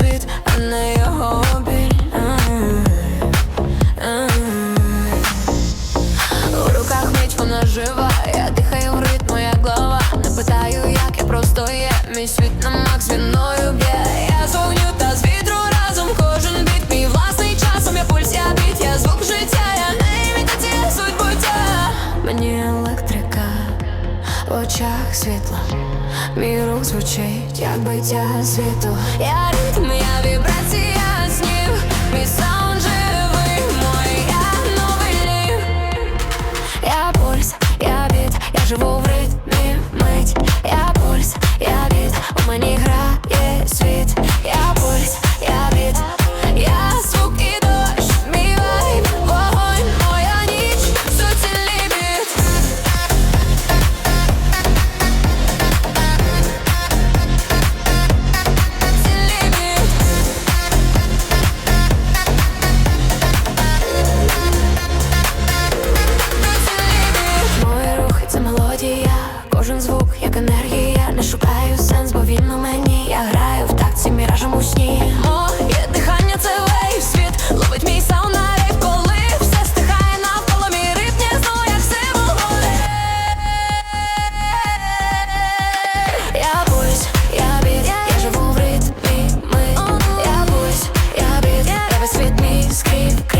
світ, а не його біль mm -hmm. mm -hmm. У руках меч вона жива, я дихаю в ритм, моя голова Не питаю, як я просто є, мій світ на макс віною б'є Я зовню та з вітру разом кожен біт Мій власний часом я пульс, я біт, я звук життя, я не імітація суть буття Мені електрика в очах світла Мій рух звучить, як биття світу. Я мені грає світ, я пульс, я бід, я звук і дощ, мій вайб, вогонь, моя ніч, суцільний біт Суцільний біт Суцільний біт Мої кожен звук. Keep, keep.